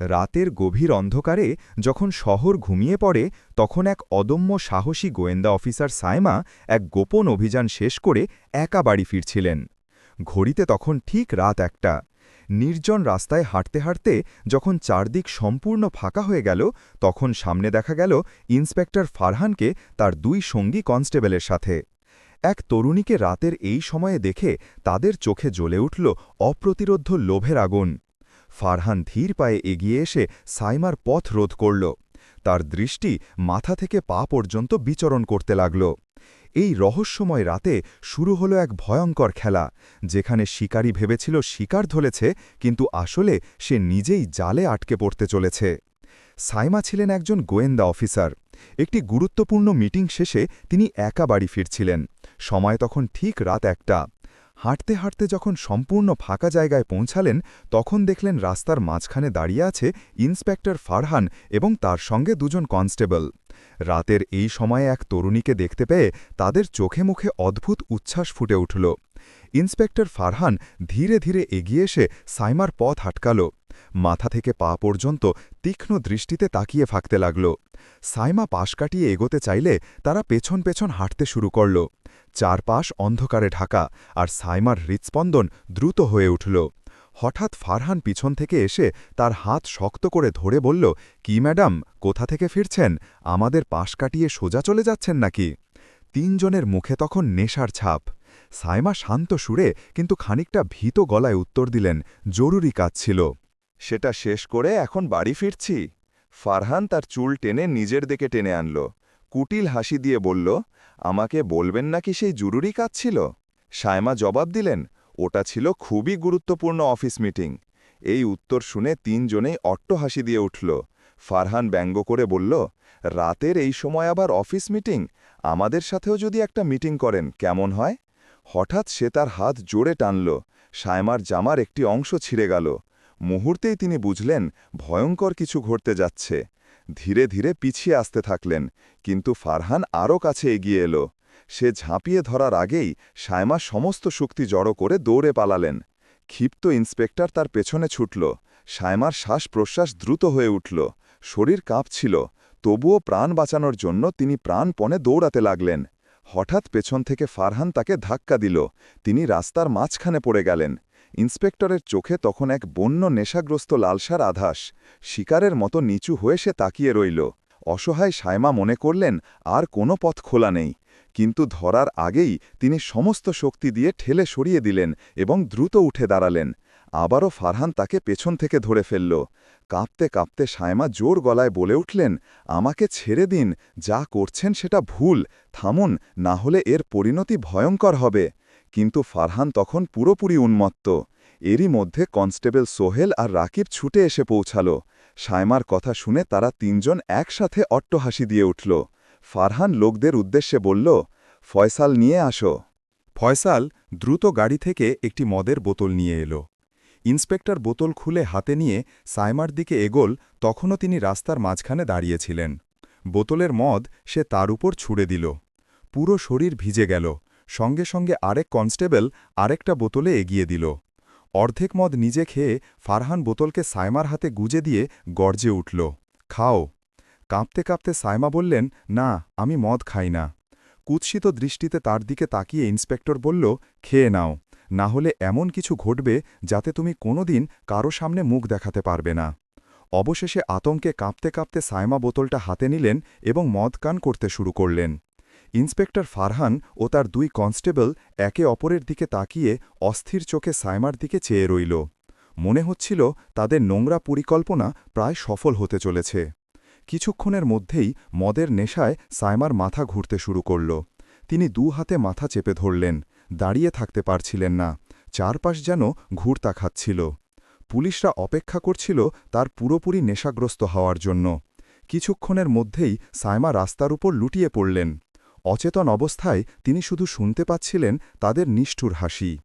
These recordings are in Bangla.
রাতের গভীর অন্ধকারে যখন শহর ঘুমিয়ে পড়ে, তখন এক অদম্য সাহসী গোয়েন্দা অফিসার সাইমা এক গোপন অভিযান শেষ করে একা বাড়ি ফিরছিলেন। ঘড়িতে তখন ঠিক রাত একটা। নির্জন রাস্তায় হাঁটতে হাঁটতে যখন চারদিক সম্পূর্ণ ফাঁকা হয়ে গেল, তখন সামনে দেখা গেল ইন্সপেক্টর ফারহানকে তার দুই সঙ্গী কনস্টেবলের সাথে। এক তরুণীকে রাতের এই সময়ে দেখে তাদের চোখে জ্বলে উঠল অপ্রতিরোধ্য লোভের আগুন। ফারহান ধীর পায়ে এগিয়ে এসে সাইমার পথ রোধ করল। তার দৃষ্টি মাথা থেকে পা পর্যন্ত বিচরণ করতে লাগল। এই রহস্যময় রাতে শুরু হলো এক ভয়ঙ্কর খেলা, যেখানে শিকারী ভেবেছিল শিকার ধরেছে, কিন্তু আসলে সে নিজেই জালে আটকে পড়তে চলেছে। সাইমা ছিলেন একজন গোয়েন্দা অফিসার। একটি গুরুত্বপূর্ণ মিটিং শেষে তিনি একা বাড়ি ফিরছিলেন। সময় তখন ঠিক রাত একটা। হাঁটতে হাঁটতে যখন সম্পূর্ণ ফাঁকা জায়গায় পৌঁছালেন, তখন দেখলেন রাস্তার মাঝখানে দাঁড়িয়ে আছে ইন্সপেক্টর ফারহান এবং তার সঙ্গে দুজন কনস্টেবল। রাতের এই সময়ে এক তরুণীকে দেখতে পেয়ে তাদের চোখে মুখে অদ্ভুত উচ্ছ্বাস ফুটে উঠল। ইন্সপেক্টর ফারহান ধীরে ধীরে এগিয়ে এসে সাইমার পথ আটকাল। মাথা থেকে পা পর্যন্ত তীক্ষ্ণ দৃষ্টিতে তাকিয়ে ফাঁকতে লাগল। সাইমা পাশ কাটিয়ে এগোতে চাইলে তারা পেছন পেছন হাঁটতে শুরু করল। চারপাশ অন্ধকারে ঢাকা আর সাইমার হৃৎস্পন্দন দ্রুত হয়ে উঠল। হঠাৎ ফারহান পিছন থেকে এসে তার হাত শক্ত করে ধরে বলল, কি ম্যাডাম, কোথা থেকে ফিরছেন? আমাদের পাশ কাটিয়ে সোজা চলে যাচ্ছেন নাকি? তিনজনের মুখে তখন নেশার ছাপ। সাইমা শান্ত সুরে কিন্তু খানিকটা ভীত গলায় উত্তর দিলেন, জরুরি কাজ ছিল। সেটা শেষ করে এখন বাড়ি ফিরছি। ফারহান তার চুল টেনে নিজের দিকে টেনে আনল। কুটিল হাসি দিয়ে বলল, আমাকে বলবেন নাকি সেই জরুরি কাজ ছিল? সায়মা জবাব দিলেন, ওটা ছিল খুবই গুরুত্বপূর্ণ অফিস মিটিং। এই উত্তর শুনে তিনজনেই অট্ট হাসি দিয়ে উঠল। ফারহান ব্যঙ্গ করে বলল, রাতের এই সময় আবার অফিস মিটিং? আমাদের সাথেও যদি একটা মিটিং করেন, কেমন হয়? হঠাৎ সে তার হাত জোরে টানল, সায়মার জামার একটি অংশ ছিঁড়ে গেল। মুহূর্তেই তিনি বুঝলেন, ভয়ঙ্কর কিছু ঘটতে যাচ্ছে। ধীরে ধীরে পিছিয়ে আসতে থাকলেন, কিন্তু ফারহান আরও কাছে এগিয়ে এলো। সে ঝাঁপিয়ে ধরার আগেই সায়মা সমস্ত শক্তি জড়ো করে দৌড়ে পালালেন। ক্ষিপ্ত ইন্সপেক্টর তার পেছনে ছুটল। সায়মার শ্বাস প্রশ্বাস দ্রুত হয়ে উঠল। শরীর কাঁপছিল, তবুও প্রাণ বাঁচানোর জন্য তিনি প্রাণপণে দৌড়াতে লাগলেন। হঠাৎ পেছন থেকে ফারহান তাকে ধাক্কা দিল। তিনি রাস্তার মাঝখানে পড়ে গেলেন। ইন্সপেক্টরের চোখে তখন এক বন্য নেশাগ্রস্ত লালসার আধাস শিকারের মতো নিচু হয়ে সে তাকিয়ে রইল। অসহায় সায়মা মনে করলেন, আর কোনো পথ খোলা নেই। কিন্তু ধরার আগেই তিনি সমস্ত শক্তি দিয়ে ঠেলে সরিয়ে দিলেন এবং দ্রুত উঠে দাঁড়ালেন। আবারও ফারহান তাকে পেছন থেকে ধরে ফেলল। কাঁপতে কাঁপতে সায়মা জোর গলায় বলে উঠলেন, আমাকে ছেড়ে দিন, যা করছেন সেটা ভুল, থামুন, না হলে এর পরিণতি ভয়ঙ্কর হবে। কিন্তু ফারহান তখন পুরোপুরি উন্মত্ত। এরই মধ্যে কনস্টেবল সোহেল আর রাকিব ছুটে এসে পৌঁছাল। সায়মার কথা শুনে তারা তিনজন একসাথে অট্টহাসি দিয়ে উঠল। ফারহান লোকদের উদ্দেশ্যে বলল, ফয়সাল নিয়ে আসো। ফয়সাল দ্রুত গাড়ি থেকে একটি মদের বোতল নিয়ে এলো। ইন্সপেক্টর বোতল খুলে হাতে নিয়ে সাইমার দিকে এগোল, তখনও তিনি রাস্তার মাঝখানে দাঁড়িয়েছিলেন। বোতলের মদ সে তার উপর ছুড়ে দিল। পুরো শরীর ভিজে গেল। সঙ্গে সঙ্গে আরেক কনস্টেবল আরেকটা বোতলে এগিয়ে দিল। অর্ধেক মদ নিজে খেয়ে ফারহান বোতলকে সাইমার হাতে গুজে দিয়ে গর্জে উঠল। খাও। কাঁপতে কাঁপতে সাইমা বললেন, না, আমি মদ খাই না। কুৎসিত দৃষ্টিতে তার দিকে তাকিয়ে ইন্সপেক্টর বলল, খেয়ে নাও। না হলে এমন কিছু ঘটবে যাতে তুমি কোনোদিন কারও সামনে মুখ দেখাতে পারবে না। অবশেষে আতঙ্কে কাঁপতে কাঁপতে সায়মা বোতলটা হাতে নিলেন এবং মদ কান করতে শুরু করলেন। ইন্সপেক্টর ফারহান ও তার দুই কনস্টেবল একে অপরের দিকে তাকিয়ে অস্থির চোখে সাইমার দিকে চেয়ে রইল। মনে হচ্ছিল তাদের নোংরা পরিকল্পনা প্রায় সফল হতে চলেছে। কিছুক্ষণের মধ্যেই মদের নেশায় সাইমার মাথা ঘুরতে শুরু করল। তিনি দু হাতে মাথা চেপে ধরলেন। দাঁড়িয়ে থাকতে পারছিলেন না। চারপাশ যেন ঘুরতা খাচ্ছিল। পুলিশরা অপেক্ষা করছিল তার পুরোপুরি নেশাগ্রস্ত হওয়ার জন্য। কিছুক্ষণের মধ্যেই সাইমা রাস্তার উপর লুটিয়ে পড়লেন। অচেতন অবস্থায় তিনি শুধু শুনতে পাচ্ছিলেন তাদের নিষ্ঠুর হাসি।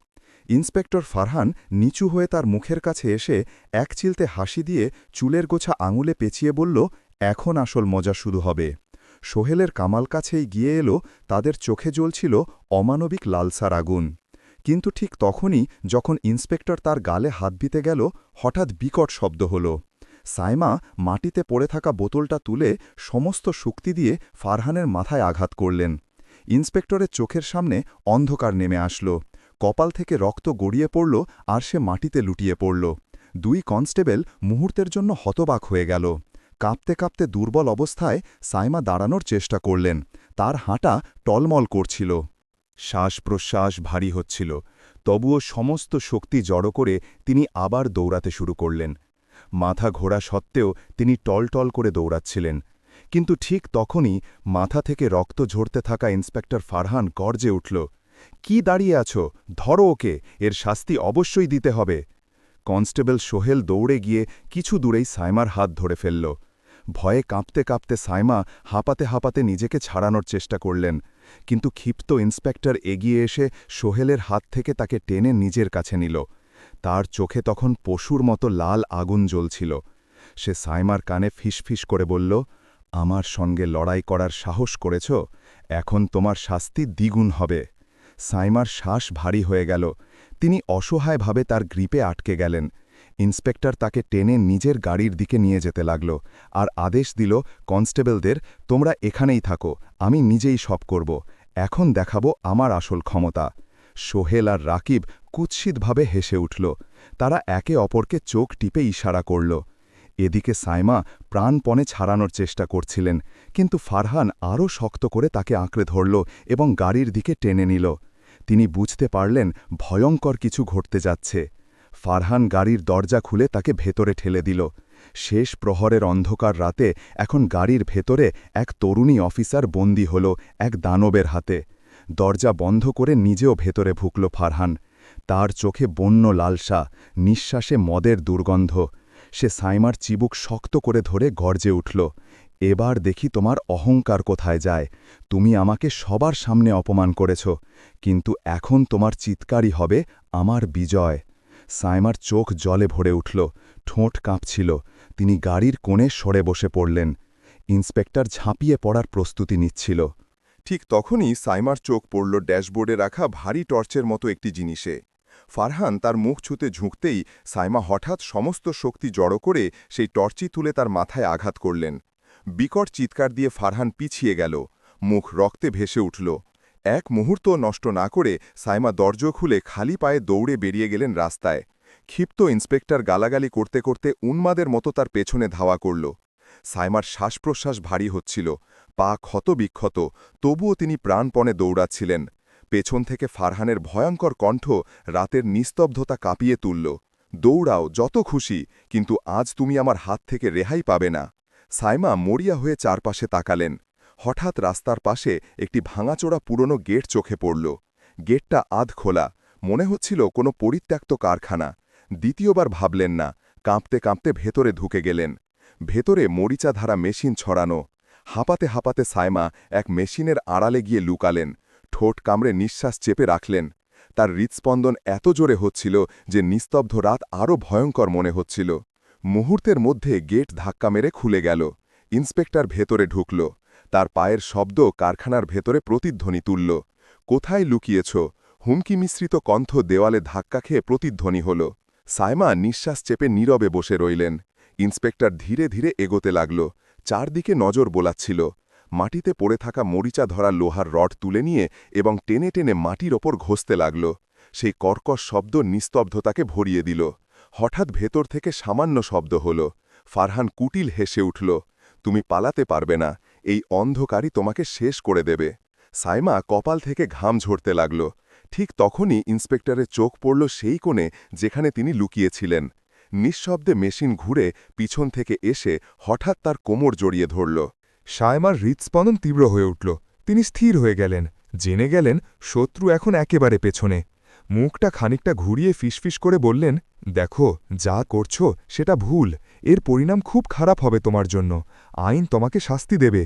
ইন্সপেক্টর ফারহান নিচু হয়ে তার মুখের কাছে এসে এক চিলতে হাসি দিয়ে চুলের গোছা আঙুলে পেঁচিয়ে বলল, এখন আসল মজা শুরু হবে। সোহেলের কামাল কাছেই গিয়ে এলো, তাদের চোখে জ্বলছিল অমানবিক লালসার আগুন। কিন্তু ঠিক তখনই যখন ইন্সপেক্টর তার গালে হাত দিতে গেল, হঠাৎ বিকট শব্দ হল। সাইমা মাটিতে পড়ে থাকা বোতলটা তুলে সমস্ত শক্তি দিয়ে ফারহানের মাথায় আঘাত করলেন। ইন্সপেক্টরের চোখের সামনে অন্ধকার নেমে আসল। কপাল থেকে রক্ত গড়িয়ে পড়ল আর সে মাটিতে লুটিয়ে পড়ল। দুই কনস্টেবল মুহূর্তের জন্য হতবাক হয়ে গেল। কাঁপতে কাঁপতে দুর্বল অবস্থায় সাইমা দাঁড়ানোর চেষ্টা করলেন। তার হাঁটা টলমল করছিল। শ্বাস প্রশ্বাস ভারী হচ্ছিল। তবুও সমস্ত শক্তি জড়ো করে তিনি আবার দৌড়াতে শুরু করলেন। মাথা ঘোরা সত্ত্বেও তিনি টলটল করে দৌড়াচ্ছিলেন। কিন্তু ঠিক তখনই মাথা থেকে রক্ত ঝরতে থাকা ইন্সপেক্টর ফারহান গর্জে উঠল, কি দাঁড়িয়ে আছো? ধরো ওকে, এর শাস্তি অবশ্যই দিতে হবে। কনস্টেবল সোহেল দৌড়ে গিয়ে কিছু দূরেই সাইমার হাত ধরে ফেলল। ভয়ে কাঁপতে কাঁপতে সাইমা হাঁপাতে হাঁপাতে নিজেকে ছাড়ানোর চেষ্টা করলেন। কিন্তু ক্ষিপ্ত ইন্সপেক্টর এগিয়ে এসে সোহেলের হাত থেকে তাকে টেনে নিজের কাছে নিল। তার চোখে তখন পশুর মতো লাল আগুন জ্বলছিল। সে সাইমার কানে ফিসফিস করে বলল, আমার সঙ্গে লড়াই করার সাহস করেছ? এখন তোমার শাস্তি দ্বিগুণ হবে। সাইমার শ্বাস ভারী হয়ে গেল। তিনি অসহায়ভাবে তার গ্রিপে আটকে গেলেন। ইন্সপেক্টর তাকে টেনে নিজের গাড়ির দিকে নিয়ে যেতে লাগল আর আদেশ দিল, কনস্টেবলদের, তোমরা এখানেই থাকো, আমি নিজেই সব করব, এখন দেখাবো আমার আসল ক্ষমতা। সোহেল আর রাকিব কুৎসিতভাবে হেসে উঠল। তারা একে অপরকে চোখ টিপে ইশারা করল। এদিকে সাইমা প্রাণপণে ছাড়ানোর চেষ্টা করছিলেন, কিন্তু ফারহান আরও শক্ত করে তাকে আঁকড়ে ধরল এবং গাড়ির দিকে টেনে নিল। তিনি বুঝতে পারলেন, ভয়ঙ্কর কিছু ঘটতে যাচ্ছে। ফারহান গাড়ির দরজা খুলে তাকে ভেতরে ঠেলে দিল। শেষ প্রহরের অন্ধকার রাতে এখন গাড়ির ভেতরে এক তরুণী অফিসার বন্দী হল এক দানবের হাতে। দরজা বন্ধ করে নিজেও ভেতরে ভুকল ফারহান। তার চোখে বন্য লালসা, নিঃশ্বাসে মদের দুর্গন্ধ। সে সাইমার চিবুক শক্ত করে ধরে গর্জে উঠল, এবার দেখি তোমার অহংকার কোথায় যায়। তুমি আমাকে সবার সামনে অপমান করেছ, কিন্তু এখন তোমার চিৎকারই হবে আমার বিজয়। সাইমার চোখ জলে ভরে উঠল, ঠোঁট কাঁপছিল, তিনি গাড়ির কোণে সরে বসে পড়লেন। ইন্সপেক্টর ঝাঁপিয়ে পড়ার প্রস্তুতি নিচ্ছিল। ঠিক তখনই সাইমার চোখ পড়ল ড্যাশবোর্ডে রাখা ভারী টর্চের মতো একটি জিনিসে। ফারহান তার মুখ ছুতে ঝুঁকতেই সাইমা হঠাৎ সমস্ত শক্তি জড়ো করে সেই টর্চি তুলে তার মাথায় আঘাত করলেন। বিকট চিৎকার দিয়ে ফারহান পিছিয়ে গেল। মুখ রক্তে ভেসে উঠল। এক মুহূর্ত নষ্ট না করে সাইমা দরজ খুলে খালি পায়ে দৌড়ে বেরিয়ে গেলেন রাস্তায়। ক্ষিপ্ত ইন্সপেক্টর গালাগালি করতে করতে উন্মাদের মতো তার পেছনে ধাওয়া করল। সাইমার শ্বাসপ্রশ্বাস ভারী হচ্ছিল। পা ক্ষত বিক্ষত, তবুও তিনি প্রাণপণে দৌড়াচ্ছিলেন। পেছন থেকে ফারহানের ভয়ঙ্কর কণ্ঠ রাতের নিস্তব্ধতা কাঁপিয়ে তুলল। দৌড়াও, যত খুশি, কিন্তু আজ তুমি আমার হাত থেকে রেহাই পাবে না। সাইমা মরিয়া হয়ে চারপাশে তাকালেন। হঠাৎ রাস্তার পাশে একটি ভাঙাচোড়া পুরনো গেট চোখে পড়ল। গেটটা আধ খোলা। মনে হচ্ছিল কোনো পরিত্যক্ত কারখানা। দ্বিতীয়বার ভাবলেন না, কাঁপতে কাঁপতে ভেতরে ঢুকে গেলেন। ভেতরে মরিচাধারা মেশিন ছড়ানো। হাঁপাতে হাঁপাতে সাইমা এক মেশিনের আড়ালে গিয়ে লুকালেন। ঠোঁট কামড়ে নিঃশ্বাস চেপে রাখলেন। তার হৃৎস্পন্দন এত জোরে হচ্ছিল যে নিস্তব্ধ রাত আরও ভয়ঙ্কর মনে হচ্ছিল। মুহূর্তের মধ্যে গেট ধাক্কা মেরে খুলে গেল। ইন্সপেক্টর ভেতরে ঢুকল। তার পায়ের শব্দ কারখানার ভেতরে প্রতিধ্বনি তুলল। কোথায় লুকিয়েছ? হুমকি মিশ্রিত কণ্ঠ দেওয়ালে ধাক্কা খেয়ে প্রতিধ্বনি হল। সাইমা নিঃশ্বাস চেপে নীরবে বসে রইলেন। ইন্সপেক্টর ধীরে ধীরে এগোতে লাগল। চারদিকে নজর বোলাচ্ছিল। মাটিতে পড়ে থাকা মরিচা ধরা লোহার রড তুলে নিয়ে এবং টেনে টেনে মাটির ওপর ঘষতে লাগল। সেই কর্কশ শব্দ নিস্তব্ধতাকে ভরিয়ে দিল। হঠাৎ ভেতর থেকে সামান্য শব্দ হল। ফারহান কুটিল হেসে উঠল, তুমি পালাতে পারবে না। এই অন্ধকারই তোমাকে শেষ করে দেবে। সাইমা কপাল থেকে ঘাম ঝরতে লাগল। ঠিক তখনই ইন্সপেক্টরের চোখ পড়ল সেই কোণে যেখানে তিনি লুকিয়েছিলেন। নিঃশব্দে মেশিন ঘুরে পিছন থেকে এসে হঠাৎ তার কোমর জড়িয়ে ধরল। সায়মার হৃৎস্পন্দন তীব্র হয়ে উঠল। তিনি স্থির হয়ে গেলেন। জেনে গেলেন শত্রু এখন একেবারে পেছনে। মুখটা খানিকটা ঘুরিয়ে ফিসফিস করে বললেন, দেখো, যা করছ সেটা ভুল। এর পরিণাম খুব খারাপ হবে তোমার জন্য। আইন তোমাকে শাস্তি দেবে।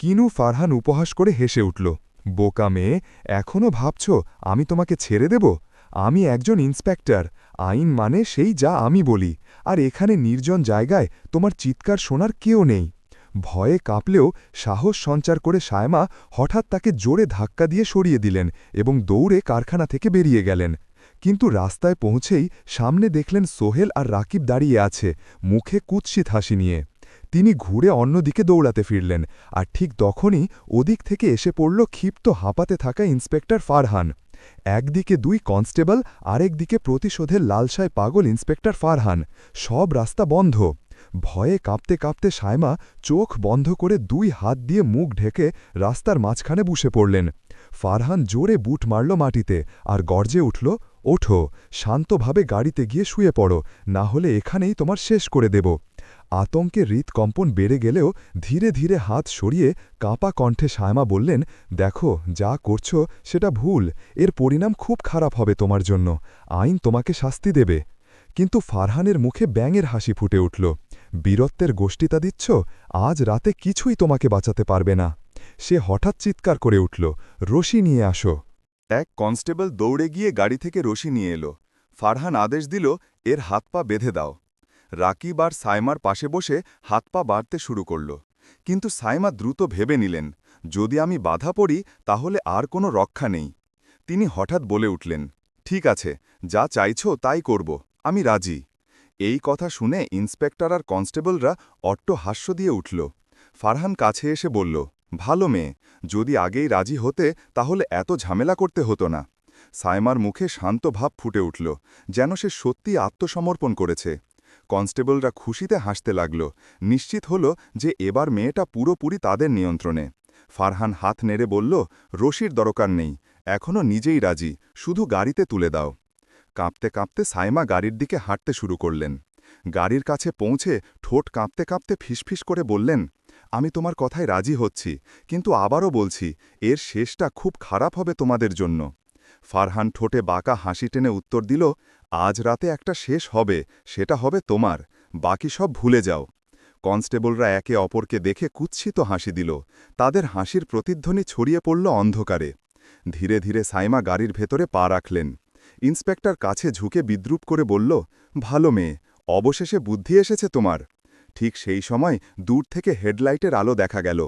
কিনু ফারহান উপহাস করে হেসে উঠল, বোকা মেয়ে এখনও ভাবছ আমি তোমাকে ছেড়ে দেব? আমি একজন ইন্সপেক্টর। আইন মানে সেই যা আমি বলি। আর এখানে নির্জন জায়গায় তোমার চিৎকার শোনার কেউ নেই। ভয়ে কাঁপলেও সাহস সঞ্চার করে সায়মা হঠাৎ তাকে জোরে ধাক্কা দিয়ে সরিয়ে দিলেন এবং দৌড়ে কারখানা থেকে বেরিয়ে গেলেন। কিন্তু রাস্তায় পৌঁছেই সামনে দেখলেন সোহেল আর রাকিব দাঁড়িয়ে আছে, মুখে কুৎসিত হাসি নিয়ে। তিনি ঘুরে অন্যদিকে দৌড়াতে ফিরলেন আর ঠিক তখনই ওদিক থেকে এসে পড়ল ক্ষিপ্ত হাঁপাতে থাকা ইন্সপেক্টর ফারহান। একদিকে দুই কনস্টেবল, আরেকদিকে প্রতিশোধের লালসায় পাগল ইন্সপেক্টর ফারহান। সব রাস্তা বন্ধ। ভয়ে কাঁপতে কাঁপতে সায়মা চোখ বন্ধ করে দুই হাত দিয়ে মুখ ঢেকে রাস্তার মাঝখানে বসে পড়লেন। ফারহান জোরে বুট মারল মাটিতে আর গর্জে উঠল, ওঠো, শান্তভাবে গাড়িতে গিয়ে শুয়ে পড়ো, না হলে এখানেই তোমার শেষ করে দেব। আতঙ্কে হৃৎকম্পন বেড়ে গেলেও ধীরে ধীরে হাত সরিয়ে কাঁপা কণ্ঠে সায়মা বললেন, দেখো, যা করছ সেটা ভুল, এর পরিণাম খুব খারাপ হবে তোমার জন্য, আইন তোমাকে শাস্তি দেবে। কিন্তু ফারহানের মুখে ব্যাঙের হাসি ফুটে উঠল। বীরত্বের গোষ্ঠীতা দিচ্ছ, আজ রাতে কিছুই তোমাকে বাঁচাতে পারবে না। সে হঠাৎ চিৎকার করে উঠল, রশি নিয়ে আসো। এক কনস্টেবল দৌড়ে গিয়ে গাড়ি থেকে রশি নিয়ে এলো। ফারহান আদেশ দিল, এর হাত পা বেঁধে দাও। রাকিব আর সাইমার পাশে বসে হাত পা বাড়তে শুরু করল। কিন্তু সাইমা দ্রুত ভেবে নিলেন, যদি আমি বাধা পড়ি, তাহলে আর কোনো রক্ষা নেই। তিনি হঠাৎ বলে উঠলেন, ঠিক আছে, যা চাইছ তাই করব, আমি রাজি। এই কথা শুনে ইন্সপেক্টর আর কনস্টেবলরা অট্ট হাস্য দিয়ে উঠল। ফারহান কাছে এসে বলল, ভালো মেয়ে, যদি আগেই রাজি হতে, তাহলে এত ঝামেলা করতে হতো না। সায়মার মুখে শান্ত ভাব ফুটে উঠল, যেন সে সত্যি আত্মসমর্পণ করেছে। কনস্টেবলরা খুশিতে হাসতে লাগল, নিশ্চিত হল যে এবার মেয়েটা পুরোপুরি তাদের নিয়ন্ত্রণে। ফারহান হাত নেড়ে বলল, রশির দরকার নেই এখনও নিজেই রাজি, শুধু গাড়িতে তুলে দাও। কাঁপতে কাঁপতে সাইমা গাড়ির দিকে হাঁটতে শুরু করলেন। গাড়ির কাছে পৌঁছে ঠোঁট কাঁপতে কাঁপতে ফিসফিস করে বললেন, আমি তোমার কথায় রাজি হচ্ছি, কিন্তু আবারও বলছি, এর শেষটা খুব খারাপ হবে তোমাদের জন্য। ফারহান ঠোঁটে বাঁকা হাসি টেনে উত্তর দিল, আজ রাতে একটা শেষ হবে, সেটা হবে তোমার, বাকি সব ভুলে যাও। কনস্টেবলরা একে অপরকে দেখে কুৎসিত হাসি দিল, তাদের হাসির প্রতিধ্বনি ছড়িয়ে পড়ল অন্ধকারে। ধীরে ধীরে সাইমা গাড়ির ভেতরে পা রাখলেন। ইন্সপেক্টর কাছে ঝুঁকে বিদ্রুপ করে বলল, ভালো মেয়ে, অবশেষে বুদ্ধি এসেছে তোমার। ঠিক সেই সময় দূর থেকে হেডলাইটের আলো দেখা গেল।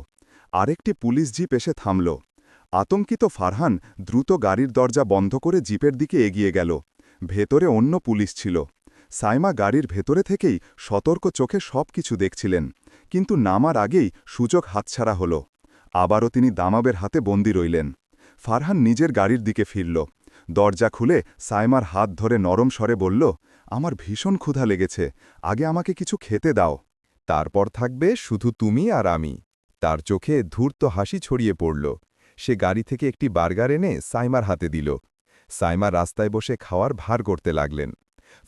আরেকটি পুলিশ জিপ এসে থামল। আতঙ্কিত ফারহান দ্রুত গাড়ির দরজা বন্ধ করে জিপের দিকে এগিয়ে গেল। ভেতরে অন্য পুলিশ ছিল। সাইমা গাড়ির ভেতরে থেকেই সতর্ক চোখে সব কিছু দেখছিলেন, কিন্তু নামার আগেই সুযোগ হাতছাড়া হল। আবারও তিনি দামাবের হাতে বন্দি রইলেন। ফারহান নিজের গাড়ির দিকে ফিরল। দরজা খুলে সাইমার হাত ধরে নরম স্বরে বলল, আমার ভীষণ ক্ষুধা লেগেছে, আগে আমাকে কিছু খেতে দাও। তারপর থাকবে শুধু তুমি আর আমি। তার চোখে ধূর্ত হাসি ছড়িয়ে পড়ল। সে গাড়ি থেকে একটি বার্গার এনে সাইমার হাতে দিল। সাইমা রাস্তায় বসে খাওয়ার ভার করতে লাগলেন।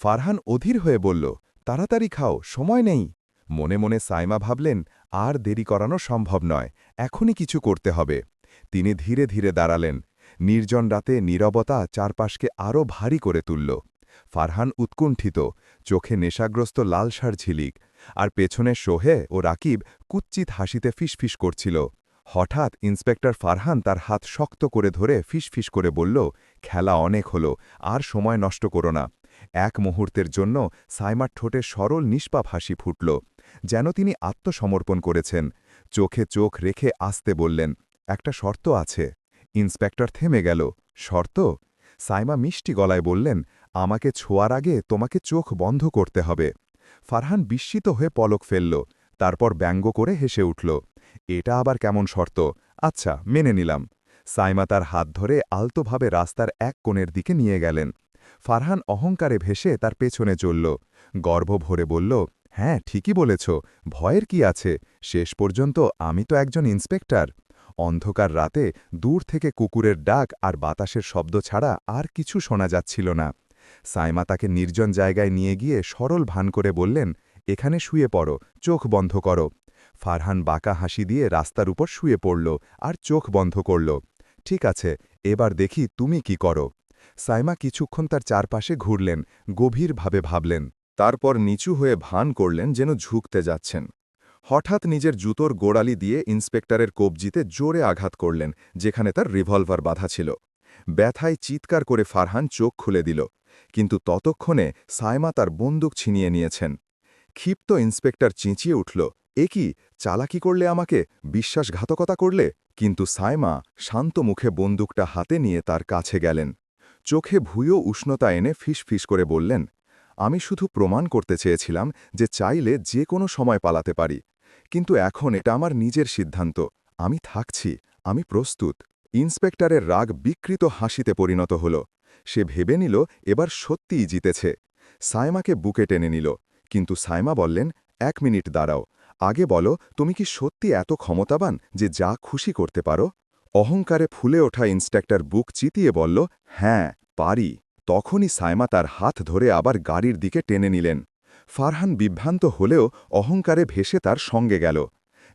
ফারহান অধীর হয়ে বলল, তাড়াতাড়ি খাও, সময় নেই। মনে মনে সাইমা ভাবলেন, আর দেরি করানো সম্ভব নয়, এখনই কিছু করতে হবে। তিনি ধীরে ধীরে দাঁড়ালেন। নির্জন রাতে নীরবতা চারপাশকে আরও ভারী করে তুলল। ফারহান উৎকুণ্ঠিত, চোখে নেশাগ্রস্ত লালসার ঝিলিক, আর পেছনে সোহে ও রাকিব কুচ্চিত হাসিতে ফিসফিস করছিল। হঠাৎ ইন্সপেক্টর ফারহান তার হাত শক্ত করে ধরে ফিসফিস করে বলল, খেলা অনেক হলো, আর সময় নষ্ট করো না। এক মুহূর্তের জন্য সাইমার ঠোঁটে সরল নিষ্পাপ হাসি ফুটল, যেন তিনি আত্মসমর্পণ করেছেন। চোখে চোখ রেখে আসতে বললেন, একটা শর্ত আছে। ইন্সপেক্টর থেমে গেল। শর্ত? সাইমা মিষ্টি গলায় বললেন, আমাকে ছোঁয়ার আগে তোমাকে চোখ বন্ধ করতে হবে। ফারহান বিস্মিত হয়ে পলক ফেলল, তারপর ব্যঙ্গ করে হেসে উঠল, এটা আবার কেমন শর্ত? আচ্ছা মেনে নিলাম। সাইমা তার হাত ধরে আলতোভাবে রাস্তার এক কোণের দিকে নিয়ে গেলেন। ফারহান অহংকারে ভেসে তার পেছনে চলল গর্ব ভরে বলল হ্যাঁ ঠিকই বলেছ, ভয়ের কি আছে? শেষ পর্যন্ত আমি তো একজন ইন্সপেক্টর। অন্ধকার রাতে দূর থেকে কুকুরের ডাক আর বাতাসের শব্দ ছাড়া আর কিছু শোনা যাচ্ছিল না। সাইমা তাকে নির্জন জায়গায় নিয়ে গিয়ে সরল ভান করে বললেন, এখানে শুয়ে পড়ো, চোখ বন্ধ করো। ফারহান বাঁকা হাসি দিয়ে রাস্তার উপর শুয়ে পড়ল আর চোখ বন্ধ করল। ঠিক আছে, এবার দেখি তুমি কি করো। সাইমা কিছুক্ষণ তার চারপাশে ঘুরলেন, গভীরভাবে ভাবলেন। তারপর নিচু হয়ে ভান করলেন যেন ঝুঁকতে যাচ্ছেন। হঠাৎ নিজের জুতোর গোড়ালি দিয়ে ইন্সপেক্টরের কবজিতে জোরে আঘাত করলেন, যেখানে তার রিভলভার বাধা ছিল। ব্যথায় চিৎকার করে ফারহান চোখ খুলে দিল, কিন্তু ততক্ষণে সাইমা তার বন্দুক ছিনিয়ে নিয়েছেন। ক্ষিপ্ত ইন্সপেক্টর চেঁচিয়ে উঠল, এ কি, চালাকি করলে আমাকে? বিশ্বাসঘাতকতা করলে? কিন্তু সাইমা শান্ত মুখে বন্দুকটা হাতে নিয়ে তার কাছে গেলেন। চোখে ভুয়ো উষ্ণতা এনে ফিস করে বললেন, আমি শুধু প্রমাণ করতে চেয়েছিলাম যে চাইলে যে কোনো সময় পালাতে পারি। কিন্তু এখন এটা আমার নিজের সিদ্ধান্ত। আমি থাকছি, আমি প্রস্তুত। ইন্সপেক্টরের রাগ বিকৃত হাসিতে পরিণত হল। সে ভেবে নিল, এবার সত্যিই জিতেছে। সায়মাকে বুকে টেনে নিল। কিন্তু সায়মা বললেন, এক মিনিট দাঁড়াও। আগে বলো, তুমি কি সত্যি এত ক্ষমতাবান যে যা খুশি করতে পারো? অহংকারে ফুলে ওঠা ইন্সপেক্টর বুক চিতিয়ে বলল হ্যাঁ পারি। তখনই সায়মা তার হাত ধরে আবার গাড়ির দিকে টেনে নিলেন। ফারহান বিভ্রান্ত হলেও অহংকারে ভেসে তার সঙ্গে গেল।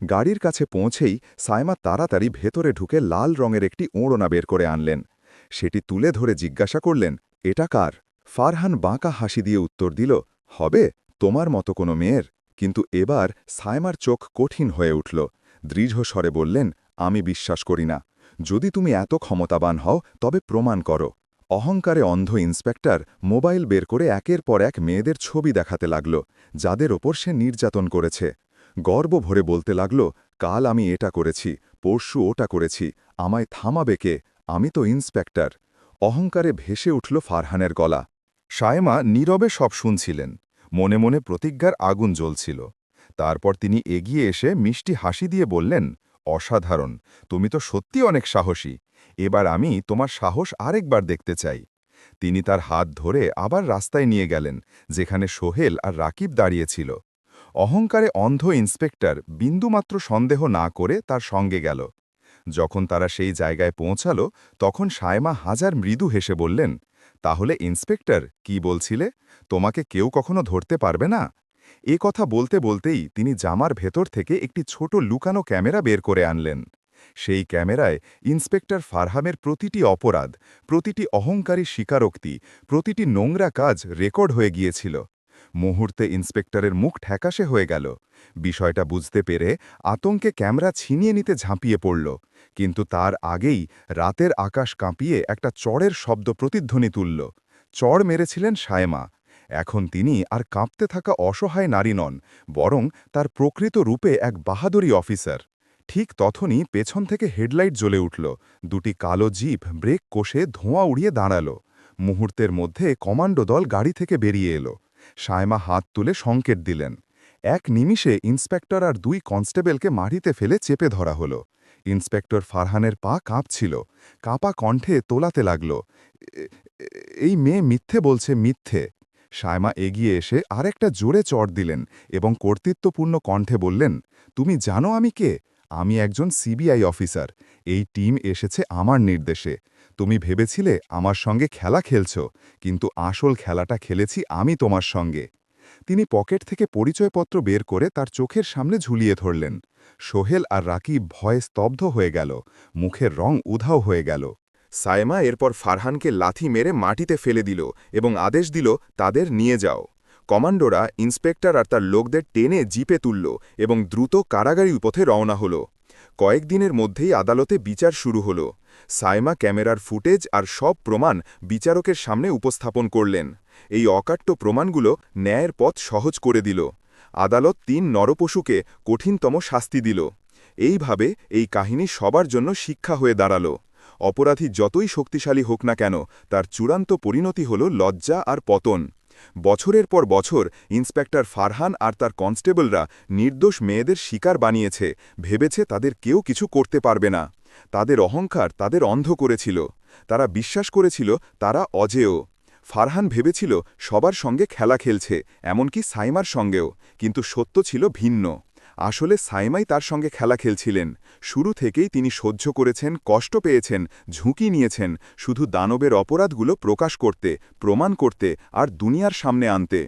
গাড়ির কাছে পৌঁছেই সায়মা তাড়াতাড়ি ভেতরে ঢুকে লাল রঙের একটি ওড়না বের করে আনলেন। সেটি তুলে ধরে জিজ্ঞাসা করলেন, এটা কার? ফারহান বাঁকা হাসি দিয়ে উত্তর দিল, হবে, তোমার মতো কোনো মেয়ের। কিন্তু এবার সায়মার চোখ কঠিন হয়ে উঠল। দৃঢ় স্বরে বললেন, আমি বিশ্বাস করি না। যদি তুমি এত ক্ষমতাবান হও, তবে প্রমাণ করো। অহংকারে অন্ধ ইন্সপেক্টর মোবাইল বের করে একের পর এক মেয়েদের ছবি দেখাতে লাগল, যাদের ওপর সে নির্যাতন করেছে। গর্ব ভরে বলতে লাগল, কাল আমি এটা করেছি, পরশু ওটা করেছি, আমায় থামাবে কে? আমি তো ইন্সপেক্টর। অহংকারে ভেসে উঠল ফারহানের গলা। সায়মা নীরবে সব শুনছিলেন। মনে মনে প্রতিজ্ঞার আগুন জ্বলছিল। তারপর তিনি এগিয়ে এসে মিষ্টি হাসি দিয়ে বললেন অসাধারণ। তুমি তো সত্যি অনেক সাহসী। এবার আমি তোমার সাহস আরেকবার দেখতে চাই। তিনি তার হাত ধরে আবার রাস্তায় নিয়ে গেলেন, যেখানে সোহেল আর রাকিব দাঁড়িয়েছিল অহংকারে অন্ধ ইন্সপেক্টর বিন্দুমাত্র সন্দেহ না করে তার সঙ্গে গেল। যখন তারা সেই জায়গায় পৌঁছাল, তখন সায়মা হাজার মৃদু হেসে বললেন, তাহলে ইন্সপেক্টর, কি বলছিলে? তোমাকে কেউ কখনো ধরতে পারবে না? এ কথা বলতে বলতেই তিনি জামার ভেতর থেকে একটি ছোট লুকানো ক্যামেরা বের করে আনলেন। সেই ক্যামেরায় ইন্সপেক্টর ফারহামের প্রতিটি অপরাধ, প্রতিটি অহংকারী স্বীকারোক্তি, প্রতিটি নোংরা কাজ রেকর্ড হয়ে গিয়েছিল। মুহূর্তে ইন্সপেক্টরের মুখ ঠ্যাকাশে হয়ে গেল। বিষয়টা বুঝতে পেরে আতঙ্কে ক্যামেরা ছিনিয়ে নিতে ঝাঁপিয়ে পড়ল। কিন্তু তার আগেই রাতের আকাশ কাঁপিয়ে একটা চড়ের শব্দ প্রতিধ্বনি তুলল। চড় মেরেছিলেন সায়মা। এখন তিনি আর কাঁপতে থাকা অসহায় নারী নন, বরং তার প্রকৃত রূপে এক বাহাদুরি অফিসার। ঠিক তখনই পেছন থেকে হেডলাইট জ্বলে উঠল, দুটি কালো জিপ ব্রেক কষে ধোঁয়া উড়িয়ে দাঁড়াল। মুহূর্তের মধ্যে কমান্ডো দল গাড়ি থেকে বেরিয়ে এলো। সায়মা হাত তুলে সংকেত দিলেন। এক নিমিষে ইন্সপেক্টর আর দুই কনস্টেবলকে মাটিতে ফেলে চেপে ধরা হল। ইন্সপেক্টর ফারহানের পা কাঁপছিল, কাঁপা কণ্ঠে তোলাতে লাগল, "এ- এ- এই মেয়ে মিথ্যে বলছে, মিথ্যে। সায়মা এগিয়ে এসে আরেকটা জোরে চড় দিলেন এবং কর্তৃত্বপূর্ণ কণ্ঠে বললেন, তুমি জানো আমি কে? আমি একজন সিবিআই অফিসার। এই টিম এসেছে আমার নির্দেশে। তুমি ভেবেছিলে আমার সঙ্গে খেলা খেলছ, কিন্তু আসল খেলাটা খেলেছি আমি তোমার সঙ্গে। তিনি পকেট থেকে পরিচয়পত্র বের করে তার চোখের সামনে ঝুলিয়ে ধরলেন। সোহেল আর রাকিব ভয়ে স্তব্ধ হয়ে গেল। মুখের রং উধাও হয়ে গেল। সায়মা এরপর ফারহানকে লাথি মেরে মাটিতে ফেলে দিল এবং আদেশ দিল, তাদের নিয়ে যাও। কমান্ডোরা ইন্সপেক্টর আর তার লোকদের টেনে জিপে তুলল এবং দ্রুত কারাগারি পথে রওনা হল। কয়েকদিনের মধ্যেই আদালতে বিচার শুরু হল। সাইমা ক্যামেরার ফুটেজ আর সব প্রমাণ বিচারকের সামনে উপস্থাপন করলেন। এই অকাট্য প্রমাণগুলো ন্যায়ের পথ সহজ করে দিল। আদালত তিন নরপশুকে কঠিনতম শাস্তি দিল। এইভাবে এই কাহিনী সবার জন্য শিক্ষা হয়ে দাঁড়াল। অপরাধী যতই শক্তিশালী হোক না কেন, তার চূড়ান্ত পরিণতি হল লজ্জা আর পতন। বছরের পর বছর ইন্সপেক্টর ফারহান আর তার কনস্টেবলরা নির্দোষ মেয়েদের শিকার বানিয়েছে, ভেবেছে তাদের কেউ কিছু করতে পারবে না। তাদের অহংকার তাদের অন্ধ করেছিল। তারা বিশ্বাস করেছিল তারা অজেয়। ফারহান ভেবেছিল সবার সঙ্গে খেলা খেলছে, এমনকি সাইমার সঙ্গেও, কিন্তু সত্য ছিল ভিন্ন। আসলে সাইমাই তার সঙ্গে খেলা খেলছিলেন। শুরু থেকেই তিনি সহ্য করেছেন, কষ্ট পেয়েছেন, ঝুঁকি নিয়েছেন, শুধু দানবের অপরাধগুলো প্রকাশ করতে, প্রমাণ করতে আর দুনিয়ার সামনে আনতে।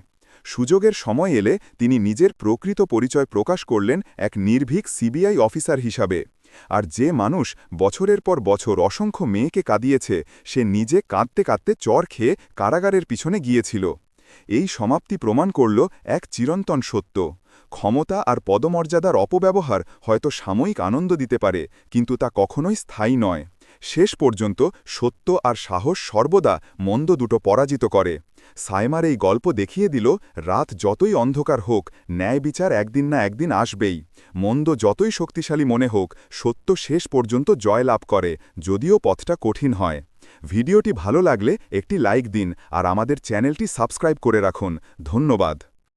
সুযোগের সময় এলে তিনি নিজের প্রকৃত পরিচয় প্রকাশ করলেন এক নির্ভীক সিবিআই অফিসার হিসাবে। আর যে মানুষ বছরের পর বছর অসংখ্য মেয়েকে কাঁদিয়েছে, সে নিজে কাঁদতে কাঁদতে চর খেয়ে কারাগারের পিছনে গিয়েছিল। এই সমাপ্তি প্রমাণ করল এক চিরন্তন সত্য। ক্ষমতা আর পদমর্যাদার অপব্যবহার হয়তো সাময়িক আনন্দ দিতে পারে, কিন্তু তা কখনোই স্থায়ী নয়। শেষ পর্যন্ত সত্য আর সাহস সর্বদা মন্দ দুটো পরাজিত করে। সাইমার এই গল্প দেখিয়ে দিল, রাত যতই অন্ধকার হোক, ন্যায় বিচার একদিন না একদিন আসবেই। মন্দ যতই শক্তিশালী মনে হোক, সত্য শেষ পর্যন্ত জয়লাভ করে, যদিও পথটা কঠিন হয়। ভিডিওটি ভালো লাগলে একটি লাইক দিন, আর আমাদের চ্যানেলটি সাবস্ক্রাইব করে রাখুন। ধন্যবাদ।